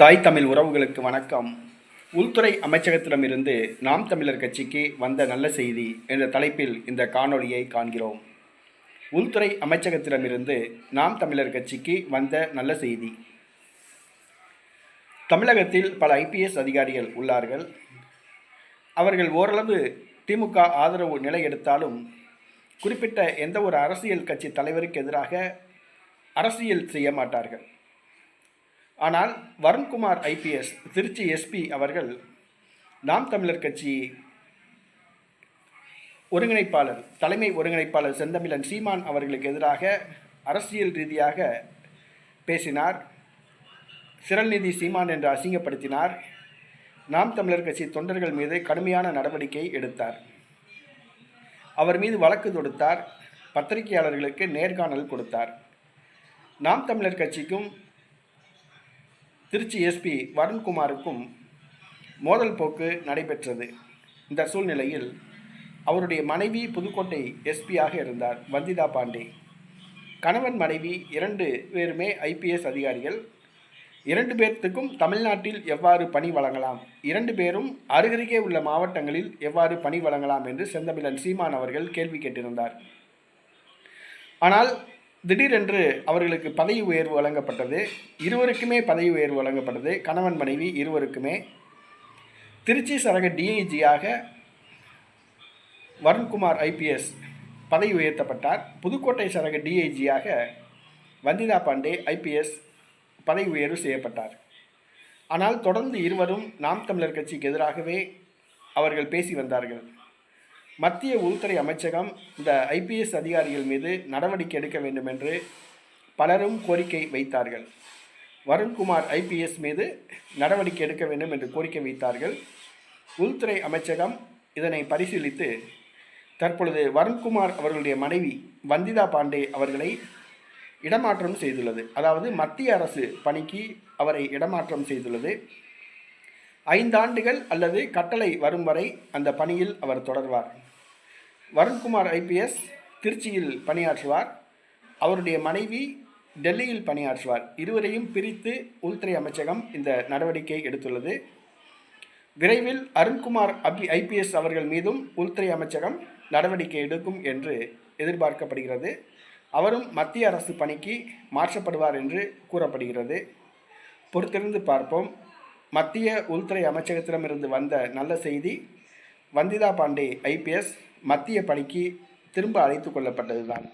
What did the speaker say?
தாய் தமிழ் உறவுகளுக்கு வணக்கம். உள்துறை அமைச்சகத்திடமிருந்து நாம் தமிழர் கட்சிக்கு வந்த நல்ல செய்தி என்ற தலைப்பில் இந்த காணொளியை காண்கிறோம். உள்துறை அமைச்சகத்திடமிருந்து நாம் தமிழர் கட்சிக்கு வந்த நல்ல செய்தி. தமிழகத்தில் பல ஐபிஎஸ் அதிகாரிகள் உள்ளார்கள். அவர்கள் ஓரளவு திமுக ஆதரவு நிலை எடுத்தாலும் குறிப்பிட்ட எந்த ஒரு அரசியல் கட்சி தலைவருக்கு எதிராக அரசியல் செய்ய மாட்டார்கள். ஆனால் வருண்குமார் ஐபிஎஸ் திருச்சி எஸ்பி அவர்கள் நாம் தமிழர் கட்சி ஒருங்கிணைப்பாளர் தலைமை ஒருங்கிணைப்பாளர் செந்தமிழன் சீமான் அவர்களுக்கு எதிராக அரசியல் ரீதியாக பேசினார். சிறல்நிதி சீமான் என்று அசிங்கப்படுத்தினார். நாம் தமிழர் கட்சி தொண்டர்கள் மீது கடுமையான நடவடிக்கை எடுத்தார். அவர் மீது வழக்கு தொடுத்தார். பத்திரிகையாளர்களுக்கு நேர்காணல் கொடுத்தார். நாம் தமிழர் கட்சிக்கும் திருச்சி எஸ்பி வருண்குமாருக்கும் மோதல் போக்கு நடைபெற்றது. இந்த சூழ்நிலையில் அவருடைய மனைவி புதுக்கோட்டை எஸ்பியாக இருந்தார் வந்திதா பாண்டே. கணவன் மனைவி இரண்டு பேருமே ஐபிஎஸ் அதிகாரிகள். இரண்டு பேர்த்துக்கும் தமிழ்நாட்டில் எவ்வாறு பணி வழங்கலாம்? இரண்டு பேரும் அருகருகே உள்ள மாவட்டங்களில் எவ்வாறு பணி வழங்கலாம் என்று செந்தமிழன் சீமான் அவர்கள் கேள்வி கேட்டிருந்தார். ஆனால் திடீரென்று அவர்களுக்கு பதவி உயர்வு வழங்கப்பட்டது. இருவருக்குமே பதவி உயர்வு வழங்கப்பட்டது. கணவன் மனைவி இருவருக்குமே. திருச்சி சரக டிஐஜியாக வருண்குமார் ஐபிஎஸ் பதவி உயர்த்தப்பட்டார். புதுக்கோட்டை சரக டிஐஜியாக வந்திதா பாண்டே ஐபிஎஸ் பதவி உயர்வு செய்யப்பட்டார். ஆனால் தொடர்ந்து இருவரும் நாம் தமிழர் கட்சிக்கு எதிராகவே அவர்கள் பேசி வந்தார்கள். மத்திய உள்துறை அமைச்சகம் இந்த ஐபிஎஸ் அதிகாரிகள் மீது நடவடிக்கை எடுக்க வேண்டும் என்று பலரும் கோரிக்கை வைத்தார்கள். வருண்குமார் ஐபிஎஸ் மீது நடவடிக்கை எடுக்க வேண்டும் என்று கோரிக்கை வைத்தார்கள். உள்துறை அமைச்சகம் இதனை பரிசீலித்து தற்பொழுது வருண்குமார் அவர்களுடைய மனைவி வந்திதா பாண்டே அவர்களை இடமாற்றம் செய்துள்ளது. அதாவது மத்திய அரசு பணிக்கு அவரை இடமாற்றம் செய்துள்ளது. ஐந்தாண்டுகள் அல்லது கட்டளை வரும் வரை அந்த பணியில் அவர் தொடர்வார். வருண்குமார் ஐபிஎஸ் திருச்சியில் பணியாற்றுவார். அவருடைய மனைவி டெல்லியில் பணியாற்றுவார். இருவரையும் பிரித்து உள்துறை அமைச்சகம் இந்த நடவடிக்கை எடுத்துள்ளது. விரைவில் அருண்குமார் அபி ஐபிஎஸ் அவர்கள் மீதும் உள்துறை அமைச்சகம் நடவடிக்கை எடுக்கும் என்று எதிர்பார்க்கப்படுகிறது. அவரும் மத்திய அரசு பணிக்கு மாற்றப்படுவார் என்று கூறப்படுகிறது. பொறுத்திருந்து பார்ப்போம். மத்திய உள்துறை அமைச்சகத்திடமிருந்து வந்த நல்ல செய்தி வந்திதா பாண்டே ஐபிஎஸ் மத்திய பணிக்கு திரும்ப அழைத்து கொள்ளப்பட்டதுதான்.